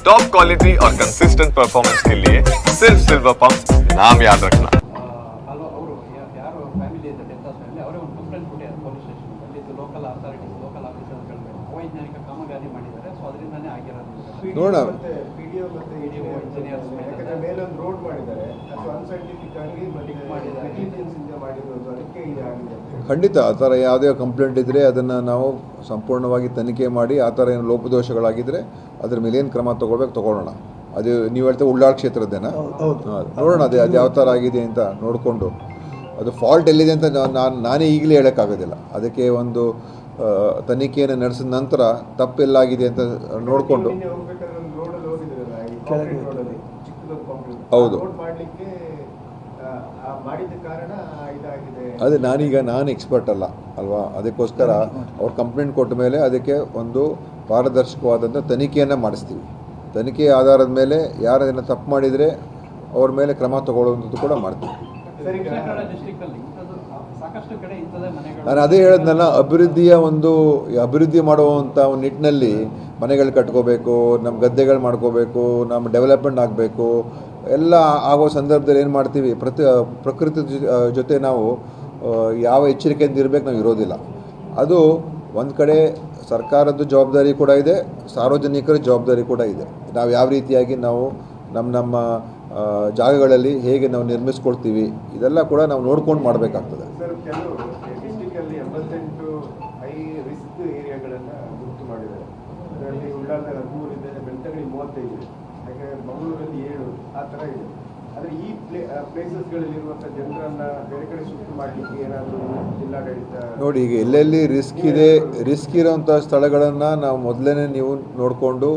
Top quality और consistent performance के लिए सिर्फ सिल्वर पंप नाम याद रखना ಹಲೋ ಅವರು ಯಾರು ಫ್ಯಾಮಿಲಿ ಇದೆ ಡೆತ್ ಆದ್ಮೇಲೆ ಅವರೇ ಒಂದು ಕಂಪ್ಲೇಂಟ್ ಕೊಟ್ಟಿದ್ದಾರೆ ಪೊಲೀಸ್ ಸ್ಟೇಷನ್ ಅಲ್ಲಿ ಇದು ಲೋಕಲ್ ಅಥಾರಿಟೀಸ್ ಲೋಕಲ್ ಆಫೀಸರ್ಗಳ ಮೇಲೆ ಅವೈಜ್ಞಾನಿಕ ಕಾಮಗಾರಿ ಮಾಡಿದ್ದಾರೆ ಸೊ ಅದರಿಂದನೇ ಆಗಿರೋದು ನೋಡೋಣ. ಪಿಡಿಒ ಮತ್ತೆ engineers ಇಂಜಿನಿಯರ್ಸ್ ಯಾಕಂದ್ರೆ ಮೇಲೊಂದು ರೋಡ್ ಮಾಡಿದ್ದಾರೆ ಖಂಡಿತ ಆ ಥರ ಯಾವುದೇ ಕಂಪ್ಲೇಂಟ್ ಇದ್ದರೆ ಅದನ್ನು ನಾವು ಸಂಪೂರ್ಣವಾಗಿ ತನಿಖೆ ಮಾಡಿ ಆ ಥರ ಏನು ಲೋಪದೋಷಗಳಾಗಿದ್ದರೆ ಅದ್ರ ಮೇಲೆ ಏನು ಕ್ರಮ ತೊಗೊಳ್ಬೇಕು ತೊಗೊಳ್ಳೋಣ. ಅದು ನೀವು ಹೇಳ್ತಾ ಉಳ್ಳಾಳ್ ಕ್ಷೇತ್ರದ್ದೇನಾ? ನೋಡೋಣ ಅದೇ ಅದು ಯಾವ ಥರ ಆಗಿದೆ ಅಂತ ನೋಡಿಕೊಂಡು. ಅದು ಫಾಲ್ಟ್ ಎಲ್ಲಿದೆ ಅಂತ ನಾನು ನಾನೇ ಈಗಲೇ ಹೇಳೋಕ್ಕಾಗೋದಿಲ್ಲ. ಅದಕ್ಕೆ ಒಂದು ತನಿಖೆಯನ್ನು ನಡೆಸಿದ ನಂತರ ತಪ್ಪೆಲ್ಲಾಗಿದೆ ಅಂತ ನೋಡಿಕೊಂಡು. ಹೌದು. ಅದೇ ನಾನೀಗ ನಾನು ಎಕ್ಸ್ಪರ್ಟ್ ಅಲ್ಲ ಅಲ್ವಾ? ಅದಕ್ಕೋಸ್ಕರ ಅವ್ರು ಕಂಪ್ಲೇಂಟ್ ಕೊಟ್ಟ ಮೇಲೆ ಅದಕ್ಕೆ ಒಂದು ಪಾರದರ್ಶಕವಾದಂಥ ತನಿಖೆಯನ್ನು ಮಾಡಿಸ್ತೀವಿ. ತನಿಖೆ ಆಧಾರದ ಮೇಲೆ ಯಾರು ಅದನ್ನು ತಪ್ಪು ಮಾಡಿದರೆ ಅವ್ರ ಮೇಲೆ ಕ್ರಮ ತಗೊಳ್ಳುವಂಥದ್ದು ಕೂಡ ಮಾಡ್ತೀವಿ. ನಾನು ಅದೇ ಹೇಳದ್ನಲ್ಲ ಅಭಿವೃದ್ಧಿಯ ಒಂದು ಅಭಿವೃದ್ಧಿ ಮಾಡುವಂಥ ಒಂದು ನಿಟ್ಟಿನಲ್ಲಿ ಮನೆಗಳು ಕಟ್ಕೋಬೇಕು ನಮ್ಮ ಗದ್ದೆಗಳು ಮಾಡ್ಕೋಬೇಕು ನಮ್ಮ ಡೆವಲಪ್ಮೆಂಟ್ ಆಗಬೇಕು ಎಲ್ಲ ಆಗೋ ಸಂದರ್ಭದಲ್ಲಿ ಏನು ಮಾಡ್ತೀವಿ? ಪ್ರತಿ ಪ್ರಕೃತಿ ಜೊತೆ ನಾವು ಯಾವ ಎಚ್ಚರಿಕೆಯಿಂದ ಇರಬೇಕು ನಾವು ಇರೋದಿಲ್ಲ. ಅದು ಒಂದು ಕಡೆ ಸರ್ಕಾರದ ಜವಾಬ್ದಾರಿ ಕೂಡ ಇದೆ, ಸಾರ್ವಜನಿಕರ ಜವಾಬ್ದಾರಿ ಕೂಡ ಇದೆ. ನಾವು ಯಾವ ರೀತಿಯಾಗಿ ನಾವು ನಮ್ಮ ನಮ್ಮ ಜಾಗಗಳಲ್ಲಿ ಹೇಗೆ ನಾವು ನಿರ್ಮಿಸ್ಕೊಳ್ತೀವಿ, ಇದೆಲ್ಲ ಕೂಡ ನಾವು ನೋಡ್ಕೊಂಡು ಮಾಡಬೇಕಾಗ್ತದೆ. ಮಾಡಿದ್ದಾರೆ. ಅದರಲ್ಲಿ ಬೆಳ್ತಂಗಡಿ ಮೂವತ್ತೈದು ಆ ಥರ ಇದೆ. ಆದರೆ ಈ ಪ್ಲೇ ಪ್ಲೇಸಸ್ಗಳಲ್ಲಿರುವಂಥ ಜನರನ್ನ ಬೇರೆ ಕಡೆ ಶಿಫ್ಟ್ ಮಾಡಲಿಕ್ಕೆ ಏನಾದರೂ ಜಿಲ್ಲಾಡಳಿತ ನೋಡಿ ಈಗ ಎಲ್ಲೆಲ್ಲಿ ರಿಸ್ಕ್ ಇದೆ ರಿಸ್ಕ್ ಇರೋವಂಥ ಸ್ಥಳಗಳನ್ನು ನಾವು ಮೊದಲೇ ನೀವು ನೋಡಿಕೊಂಡು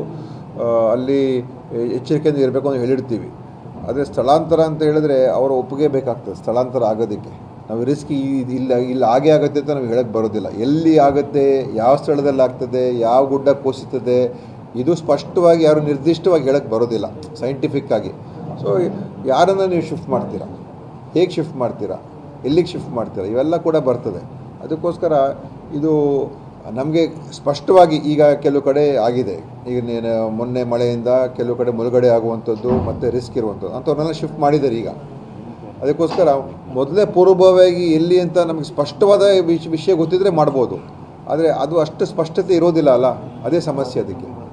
ಅಲ್ಲಿ ಎಚ್ಚರಿಕೆಯಿಂದ ಇರಬೇಕು ಅಂತ ಹೇಳಿರ್ತೀವಿ. ಆದರೆ ಸ್ಥಳಾಂತರ ಅಂತ ಹೇಳಿದ್ರೆ ಅವರ ಒಪ್ಪಿಗೆ ಬೇಕಾಗ್ತದೆ ಸ್ಥಳಾಂತರ ಆಗೋದಕ್ಕೆ. ನಾವು ರಿಸ್ಕ್ ಇಲ್ಲ ಇಲ್ಲಿ ಹಾಗೆ ಆಗುತ್ತೆ ಅಂತ ನಾವು ಹೇಳಕ್ಕೆ ಬರೋದಿಲ್ಲ. ಎಲ್ಲಿ ಆಗುತ್ತೆ ಯಾವ ಸ್ಥಳದಲ್ಲಿ ಆಗ್ತದೆ ಯಾವ ಗುಡ್ಡ ಕುಸಿತದೆ ಇದು ಸ್ಪಷ್ಟವಾಗಿ ಯಾರು ನಿರ್ದಿಷ್ಟವಾಗಿ ಹೇಳಕ್ಕೆ ಬರೋದಿಲ್ಲ ಸೈಂಟಿಫಿಕ್ ಆಗಿ. ಸೊ ಯಾರನ್ನು ನೀವು ಶಿಫ್ಟ್ ಮಾಡ್ತೀರಾ? ಹೇಗೆ ಶಿಫ್ಟ್ ಮಾಡ್ತೀರಾ? ಎಲ್ಲಿಗೆ ಶಿಫ್ಟ್ ಮಾಡ್ತೀರಾ? ಇವೆಲ್ಲ ಕೂಡ ಬರ್ತದೆ. ಅದಕ್ಕೋಸ್ಕರ ಇದು ನಮಗೆ ಸ್ಪಷ್ಟವಾಗಿ ಈಗ ಕೆಲವು ಕಡೆ ಆಗಿದೆ. ಈಗ ನೀನು ಮೊನ್ನೆ ಮಳೆಯಿಂದ ಕೆಲವು ಕಡೆ ಮುಳುಗಡೆ ಆಗುವಂಥದ್ದು ಮತ್ತು ರಿಸ್ಕ್ ಇರುವಂಥದ್ದು. ಅಂಥವ್ರನ್ನೆಲ್ಲ ಶಿಫ್ಟ್ ಮಾಡಿದ್ದಾರೆ ಈಗ. ಅದಕ್ಕೋಸ್ಕರ ಮೊದಲೇ ಪೂರ್ವಭಾವಿಯಾಗಿ ಎಲ್ಲಿ ಅಂತ ನಮಗೆ ಸ್ಪಷ್ಟವಾದ ವಿಷ- ವಿಷಯ ಗೊತ್ತಿದ್ದರೆ ಮಾಡ್ಬೋದು. ಆದರೆ ಅದು ಅಷ್ಟು ಸ್ಪಷ್ಟತೆ ಇರೋದಿಲ್ಲ ಅಲ್ಲ? ಅದೇ ಸಮಸ್ಯೆ ಅದಕ್ಕೆ.